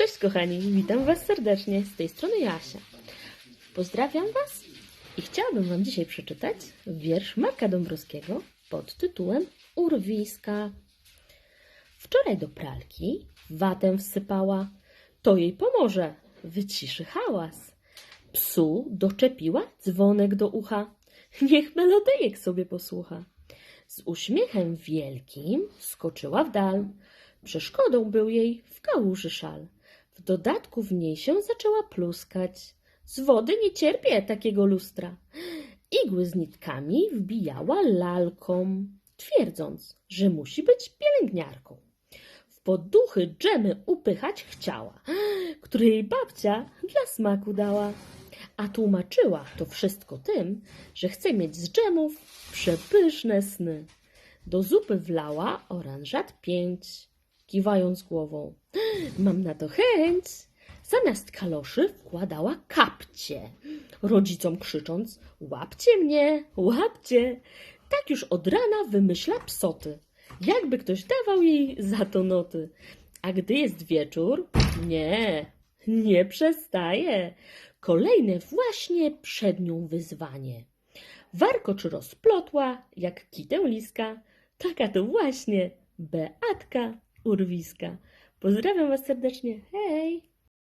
Cześć kochani, witam Was serdecznie. Z tej strony Jasia. Pozdrawiam Was i chciałabym Wam dzisiaj przeczytać wiersz Marka Dąbrowskiego pod tytułem Urwiska. Wczoraj do pralki watę wsypała, to jej pomoże, wyciszy hałas. Psu doczepiła dzwonek do ucha, niech melodyjek sobie posłucha. Z uśmiechem wielkim skoczyła w dal. Przeszkodą był jej w kałuży szal. W dodatku w niej się zaczęła pluskać. Z wody nie cierpię takiego lustra. Igły z nitkami wbijała lalką, twierdząc, że musi być pielęgniarką. W poduchy dżemy upychać chciała, które jej babcia dla smaku dała. A tłumaczyła to wszystko tym, że chce mieć z dżemów przepyszne sny. Do zupy wlała oranżat pięć, kiwając głową. Mam na to chęć. Zamiast kaloszy wkładała kapcie, rodzicom krzycząc: Łapcie mnie, łapcie. Tak już od rana wymyśla psoty, jakby ktoś dawał jej za to noty. A gdy jest wieczór, nie, nie przestaje. Kolejne właśnie przed nią wyzwanie. Warkocz rozplotła, jak kitę liska. Taka to właśnie Beatka Urwiska. Pozdrawiam Was serdecznie. Hej!